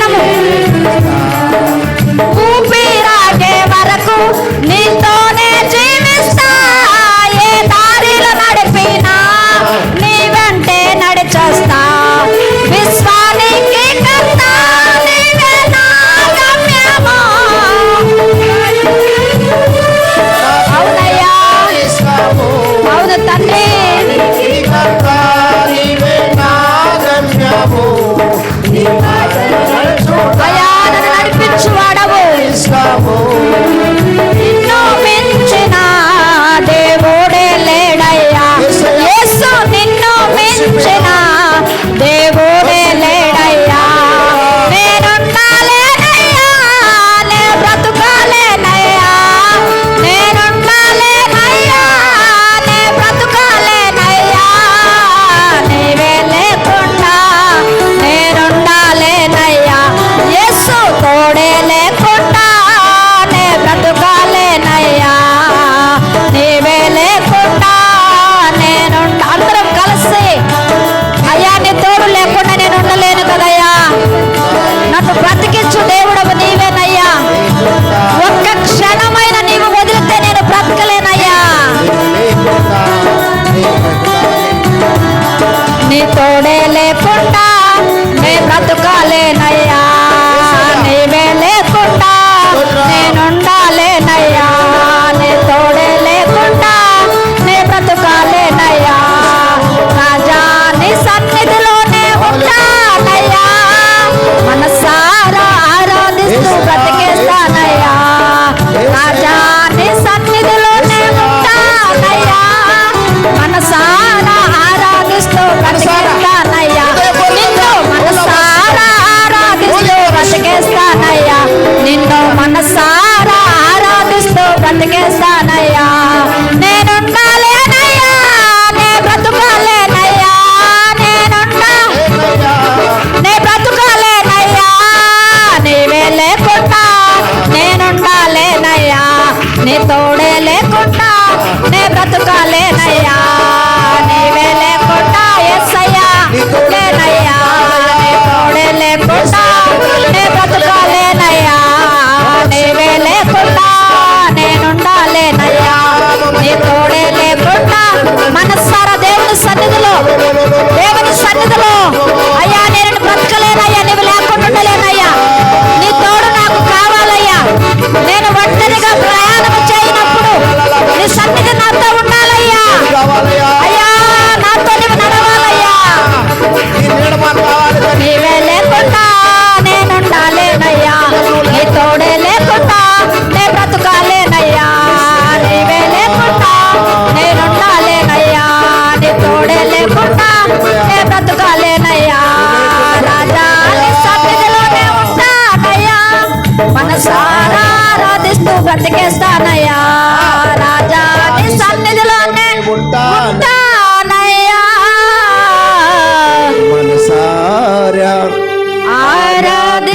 জানাব। ਮੁੰਡਾ। ਨੇ ਬਤਕਾਲੇ ਨਿਆ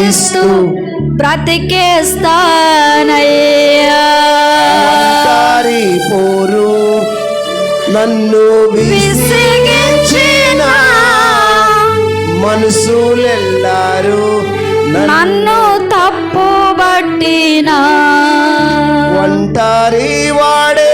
క్రీస్తు బ్రతికేస్తానయ్యా. పోరు నన్ను విసిగించిన మనసులెల్లారు నన్ను తప్పు బట్టినా ఒంటరి వాడే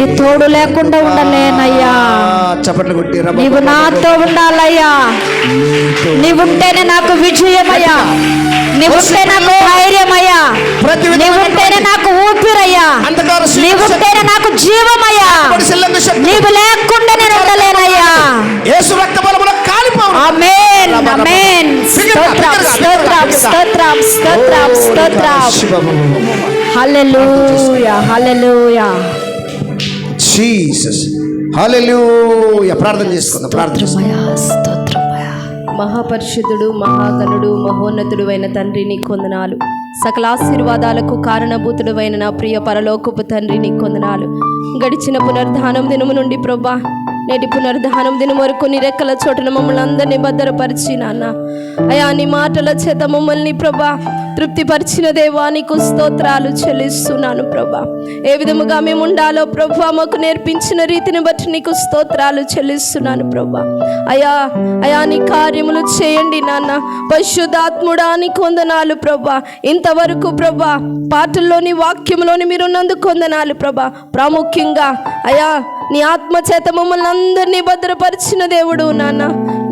నీ తోడు లేకుండా ఉండలేనయ్యా. చప్పట్లు కొట్టి నీవు నాతో ఉండాలయ్యా. నీవుంటేనే నాకు విజయమయ్యా. నీవుంటే నాకు ధైర్యమయ్యా. నీవుంటేనే నాకు ఊపిరయ్యా. నీవుంటేనే నాకు జీవమయ్యా. నీవు లేకుండా నేను ఉండలేనయ్యా. యేసు రక్త బలమున కాలిపోవు ఆమేన్ ఆమేన్. స్తోత్రం స్తోత్రం స్తోత్రం స్తోత్రం స్తోత్రం. హల్లెలూయా హల్లెలూయా. జీసస్ హల్లెలూయా ప్రార్థన చేసుకుందాం ప్రార్థన మహాపరిషుద్ధుడు మహాగణుడు మహోన్నతుడు అయిన తండ్రి నీ కొందనాలు సకల ఆశీర్వాదాలకు కారణభూతుడు అయిన నా ప్రియ పరలోకపు తండ్రి నీ కొందనాలు గడిచిన పునర్ధానం దినము నుండి ప్రభా నేటి పునర్ధానం దినం వరకు నీ రెక్కల చోటున మమ్మల్ని అందరినీ భద్రపరిచి నాన్న. అయా నీ మాటల చేత మమ్మల్ని ప్రభా తృప్తిపరిచిన దేవా నీకు స్తోత్రాలు చెల్లిస్తున్నాను ప్రభా. ఏ విధముగా మేము ఉండాలో ప్రభా మాకు నేర్పించిన రీతిని బట్టి నీకు స్తోత్రాలు చెల్లిస్తున్నాను ప్రభా. అయా అయా నీ కార్యములు చేయండి నాన్న. పశుధాత్ముడా నీ కొందనాలు ప్రభా. ఇంతవరకు ప్రభా పాటల్లోని వాక్యంలోని మీరు నందుకు కొందనాలు ప్రభా. ప్రాముఖ్యంగా అయా నీ ఆత్మ చేత మమ్మల్ని అందరినీ భద్రపరిచిన దేవుడు నాన్న.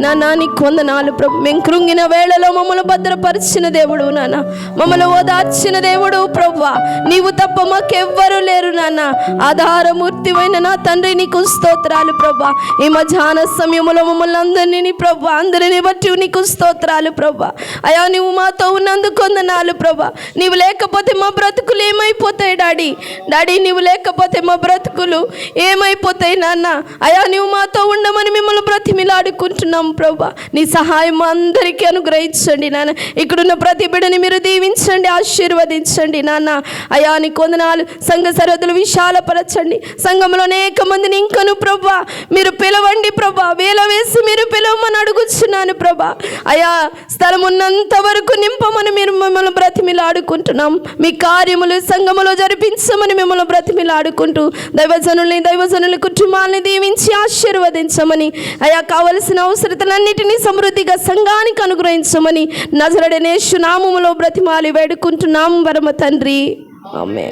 నా నీ కొందనాలు ప్రభు మేము కృంగిన వేళలో మమ్మల్ని భద్రపరిచిన దేవుడు నాన్న మమ్మల్ని ఓదార్చిన దేవుడు ప్రభా. నీవు తప్ప మాకెవ్వరూ లేరు నాన్న ఆధారమూర్తివైన నా తండ్రి నీకు స్తోత్రాలు ప్రభా. ఈ మధ్యాహ్న సమయంలో మమ్మల్ని అందరినీ నీ ప్రభా అందరిని బట్టి నీకు స్తోత్రాలు ప్రభా. అయా నువ్వు మాతో ఉన్నందుకు కొందనాలు ప్రభా. నీవు లేకపోతే మా బ్రతుకులు ఏమైపోతాయి డాడీ? డాడీ నీవు లేకపోతే మా బ్రతుకులు ఏమైపోతాయి నాన్న? అయా నువ్వు మాతో ఉండమని మిమ్మల్ని బ్రతిమిలాడుకుంటున్నాం ప్రభా. నీ సహాయం అందరికీ అనుగ్రహించండి నాన్న. ఇక్కడున్న ప్రతి బిడ్డని మీరు దీవించండి ఆశీర్వదించండి నాన్న. అయా నీ కొందనాలు సంఘ సరహద్దులు విశాలపరచండి. సంఘంలో అనేక మందిని ఇంకను ప్రభా మీరు పిలవండి ప్రభా. వేల వేసి మీరు పిలవమని అడుగుచున్నాను ప్రభా. అయా స్థలం ఉన్నంత వరకు నింపమని మీరు మిమ్మల్ని బ్రతిమిలాడుకుంటున్నాం. మీ కార్యములు సంఘములో జరిపించమని మిమ్మల్ని బ్రతిమిలాడుకుంటూ దైవజనుల్ని దైవజనుల కుటుంబాన్ని దీవించి ఆశీర్వదించమని. అయా కావలసిన అవసరం అవసరతలన్నిటినీ సమృద్ధిగా సంఘానికి అనుగ్రహించమని నజరడనేషు నామములో బ్రతిమాలి వేడుకుంటున్నాం వరమ తండ్రి. ఆమె